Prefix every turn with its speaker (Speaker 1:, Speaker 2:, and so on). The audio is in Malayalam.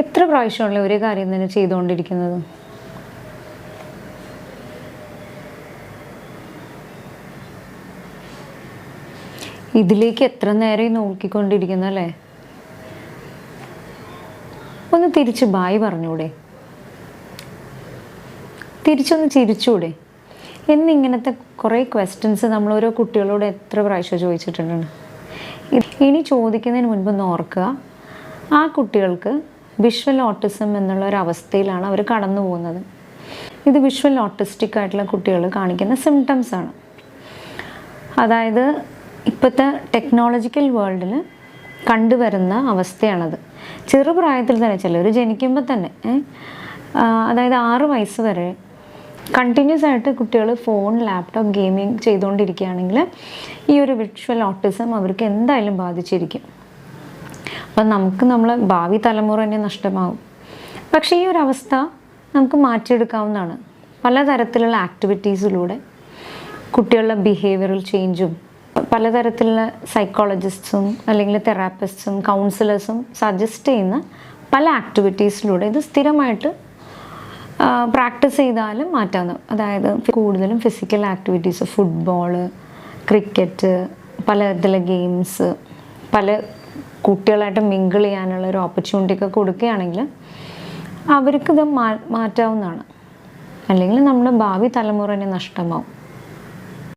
Speaker 1: എത്ര പ്രാവശ്യമുള്ള ഒരേ കാര്യം തന്നെ ചെയ്തുകൊണ്ടിരിക്കുന്നത്? ഇതിലേക്ക് എത്ര നേരം നോക്കിക്കൊണ്ടിരിക്കുന്നു അല്ലേ ഒന്ന് തിരിച്ച് ബായ് പറഞ്ഞൂടെ. തിരിച്ചൊന്ന് ചിരിച്ചൂടെ. എന്നിങ്ങനത്തെ കുറേ ക്വസ്റ്റ്യൻസ് നമ്മൾ ഓരോ കുട്ടികളോട് എത്ര പ്രാവശ്യം ചോദിച്ചിട്ടുണ്ട്. ഇനി ചോദിക്കുന്നതിന് മുൻപ് ഒന്ന് ഓർക്കുക. ആ കുട്ടികൾക്ക് വിഷ്വൽ ഓട്ടിസം എന്നുള്ള ഒരു അവസ്ഥയിലാണ് അവർ കടന്നു പോകുന്നത്. ഇത് വിഷ്വൽ ഓട്ടിസ്റ്റിക് ആയിട്ടുള്ള കുട്ടികൾ കാണിക്കുന്ന സിംറ്റംസ് ആണ്. അതായത് ഇപ്പോഴത്തെ ടെക്നോളജിക്കൽ വേൾഡിൽ കണ്ടുവരുന്ന അവസ്ഥയാണത്. ചെറുപ്രായത്തിൽ തന്നെ ചിലർ ജനിക്കുമ്പോൾ തന്നെ അതായത് ആറ് വയസ്സ് വരെ കണ്ടിന്യൂസ് ആയിട്ട് കുട്ടികൾ ഫോൺ ലാപ്ടോപ്പ് ഗെയിമിങ് ചെയ്തുകൊണ്ടിരിക്കുകയാണെങ്കിൽ ഈ ഒരു വിഷ്വൽ ഓട്ടിസം അവർക്ക് എന്തായാലും ബാധിച്ചിരിക്കും. അപ്പം നമുക്ക് നമ്മളെ ഭാവി തലമുറ തന്നെ നഷ്ടമാകും പക്ഷേ ഈ ഒരു അവസ്ഥ നമുക്ക് മാറ്റിയെടുക്കാവുന്നതാണ്. പലതരത്തിലുള്ള ആക്ടിവിറ്റീസിലൂടെ കുട്ടികളുടെ ബിഹേവിയറൽ ചേഞ്ചും പലതരത്തിലുള്ള സൈക്കോളജിസ്റ്റ്സും അല്ലെങ്കിൽ തെറാപ്പിസ്റ്റും കൗൺസിലേഴ്സും സജസ്റ്റ് ചെയ്യുന്ന പല ആക്ടിവിറ്റീസിലൂടെ ഇത് സ്ഥിരമായിട്ട് പ്രാക്ടീസ് ചെയ്താലും മാറ്റാവുന്ന അതായത് കൂടുതലും ഫിസിക്കൽ ആക്ടിവിറ്റീസ് ഫുട്ബോൾ ക്രിക്കറ്റ് പലതരത്തിലെ ഗെയിംസ് പല കുട്ടികളായിട്ട് മിങ്കിൾ ചെയ്യാനുള്ള ഒരു ഓപ്പർച്യൂണിറ്റി ഒക്കെ കൊടുക്കുകയാണെങ്കിൽ അവർക്കിത് മാ മാറ്റാവുന്നതാണ്. അല്ലെങ്കിൽ നമ്മുടെ ഭാവി തലമുറ തന്നെ നഷ്ടമാവും.